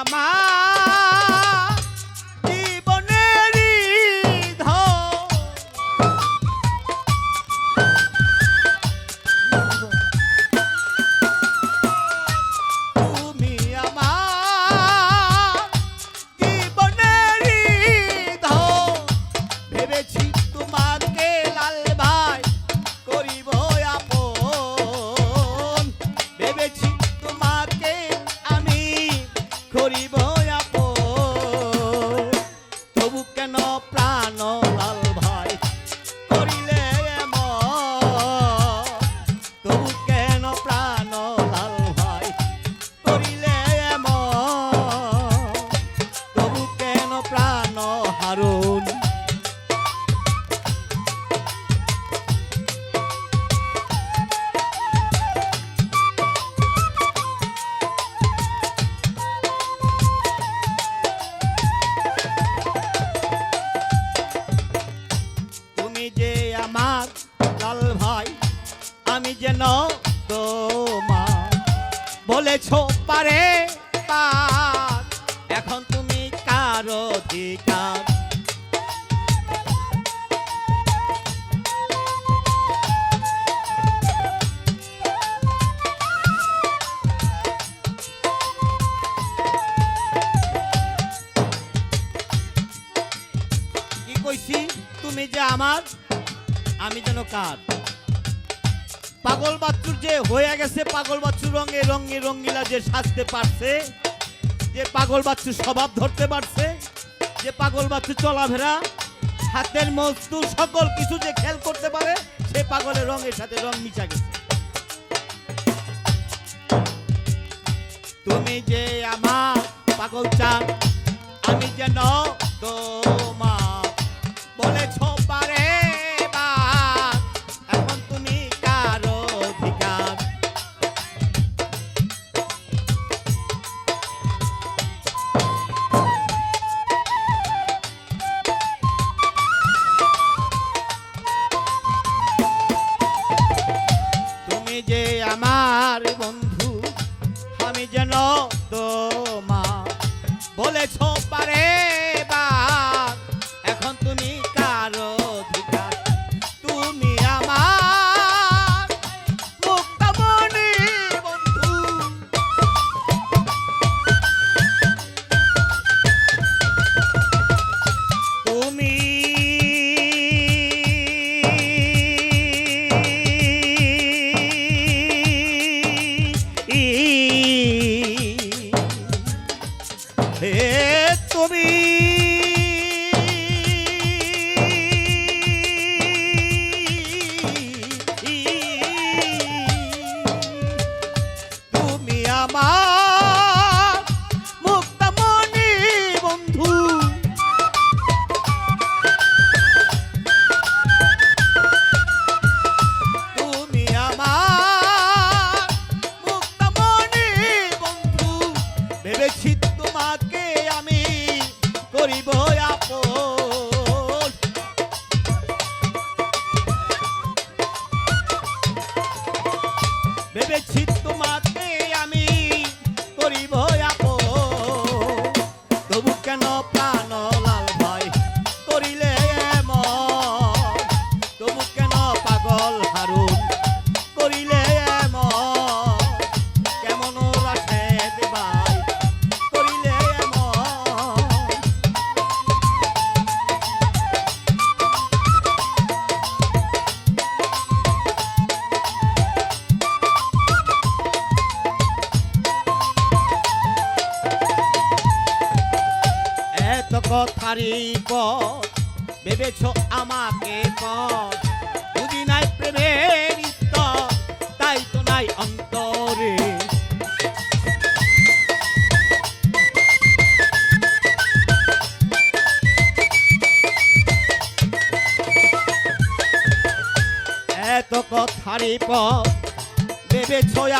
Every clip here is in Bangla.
আমার আমি যেন তোমার বলেছ পার। এখন তুমি কার অধিকার। কি কইছি? তুমি যে আমার, আমি যেন কার? পাগল বাচ্চুর যে হয়ে গেছে, পাগল বাচ্চুর রঙে রঙে রঙ্গিলা যে সাজতে পারছে, যে পাগল বাচ্চু স্বভাব ধরতে পারছে, যে পাগল বাচ্চু চলাফেরা, হাতের মজদুর সকল কিছু যে খেল করতে পারে সে পাগলের রঙের সাথে রং মিশা গেছে। তুমি যে আমার পাগল চান আমি যেন তোমার বলেছ তুমি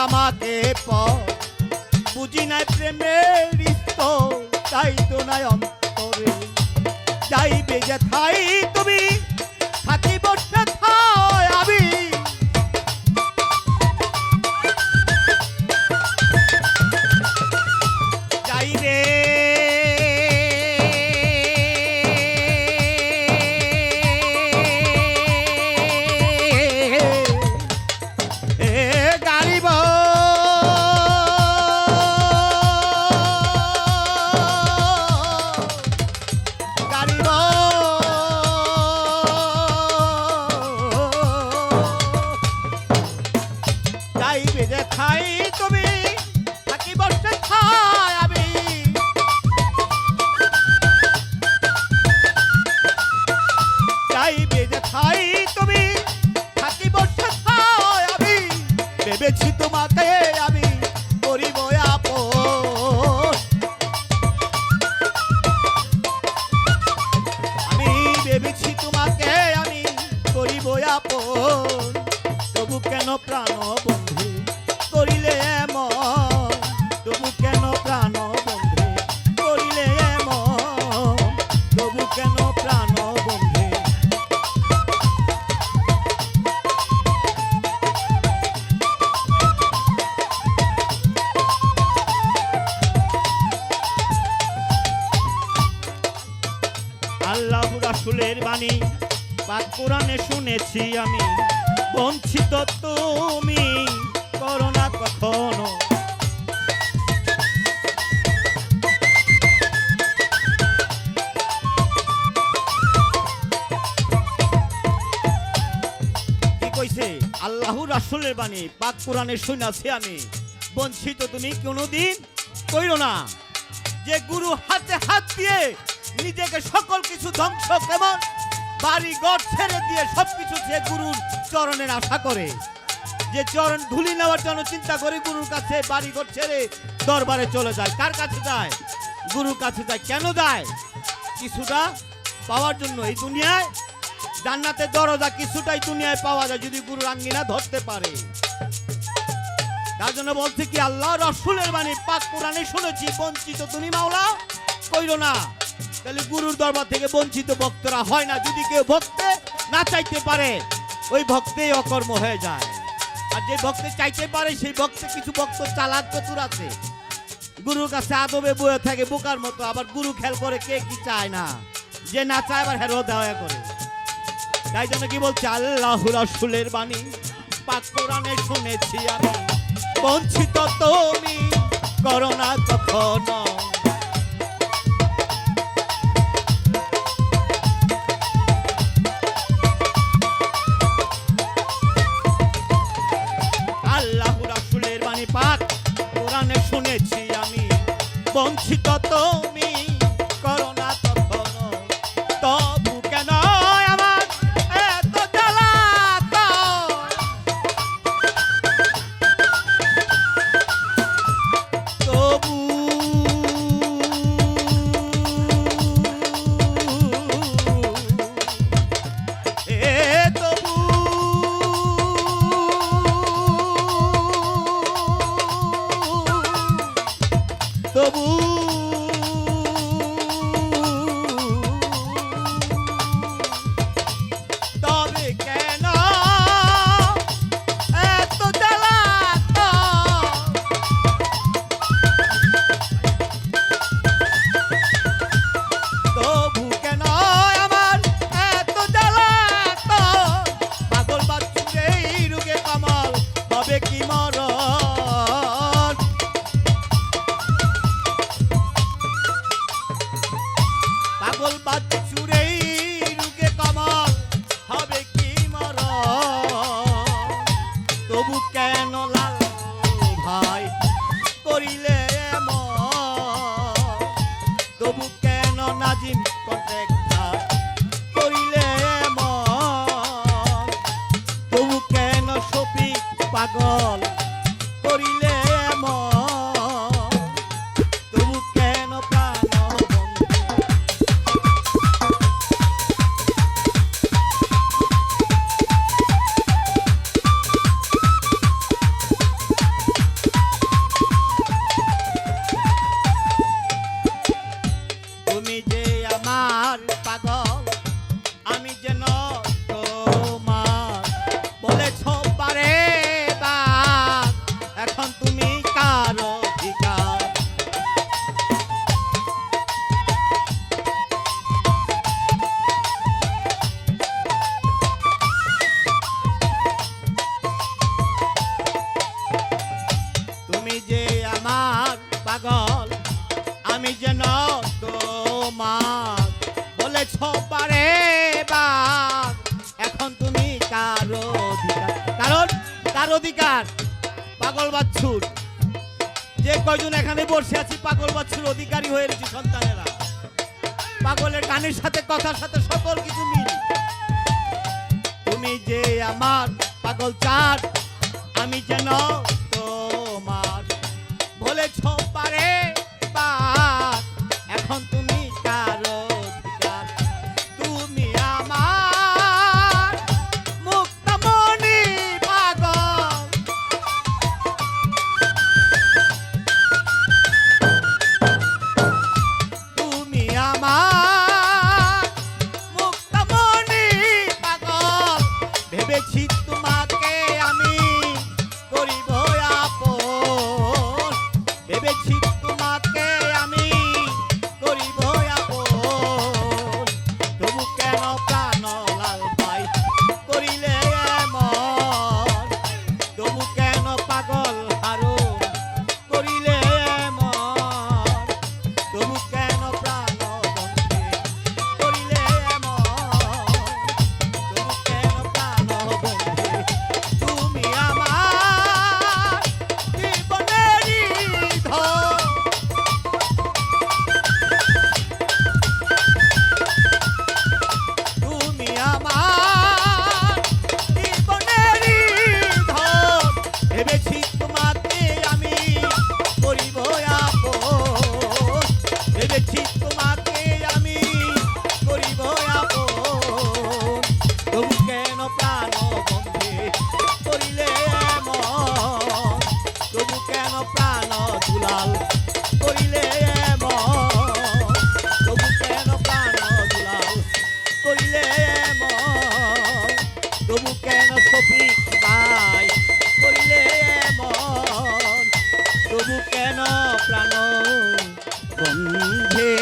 আমাকে পথ। বুঝি নাই প্রেমের তাই তো নাই অন্তরে। যাইবে যে থাই পাক কোরআনে শুনেছি আমি, বঞ্চিত তুমি করোনা কখনো। কইছে? রাসুলের বাণী, পাক কোরআনে শুনেছি আমি, বঞ্চিত তুমি কোনোদিন কইরো না। যে গুরু হাতে হাত দিয়ে নিজেকে সকল কিছু ধ্বংস কেমন বাড়ি ঘর ছেড়ে দিয়ে সবকিছু সে গুরুর চরণের আশা করে, যে চরণ ধুলি নেওয়ার জন্য চিন্তা করে গুরুর কাছে বাড়ি ঘর ছেড়ে দরবারে চলে যায়। কার কাছে যায়? গুরুর কাছে যায়। কেন যায়? কিছুটা পাওয়ার জন্য। এই দুনিয়ায় জান্নাতের দরজা কিছুটাই দুনিয়ায় পাওয়া যায় যদি গুরুর আঙ্গিনা ধরতে পারে। তার জন্য বলছে কি, আল্লাহ রসুলের বাণী, পাক কোরআনে শুনেছি, বঞ্চিত তুমি মাওলা, কইরো না। তাহলে গুরুর দরবার থেকে বঞ্চিত ভক্তরা হয় না। যদি কেউ ভক্তে না চাইতে পারে, ওই ভক্তেই অকর্ম হয়ে যায়। আর যে ভক্তে চাইতে পারে, সেই ভক্তে কিছু ভক্ত চালাক চতুর আছে। গুরুর কাছে আদবে বয়ে থাকে, বোকার মতো। আবার গুরু খেল করে কে কি চায় না। যে না চায় আবার হেরো দেওয়া করে। তাই জন্য কি বলছে? আল্লাহ রসুলের বাণী, পাক কোরআনে শুনেছি আমি বঞ্চিত তুমি করোনা কখনো। বঞ্চিত তুমি তার অধিকার। পাগল বাচ্চুর যে কয়জন এখানে বসে আছি, পাগল বাচ্চুর অধিকারী হয়ে রয়েছে সন্তানেরা। পাগলের গানের সাথে, কথার সাথে সকল কিছু মিল। তুমি যে আমার পাগল চার, আমি যেন তোমার বলেছ সন্ধে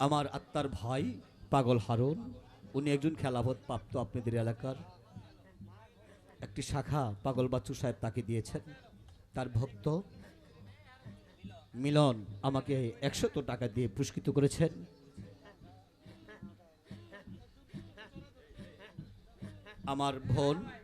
আমার আত্মার ভাই পাগল হারুন, উনি একজন খেলাভত প্রাপ্ত আপনাদের এলাকার। একটি শাখা পাগল বাচ্চু সাহেব তাকে দিয়েছেন। তার ভক্ত মিলন আমাকে একশত টাকা দিয়ে পুরস্কৃত করেছেন। আমার বোন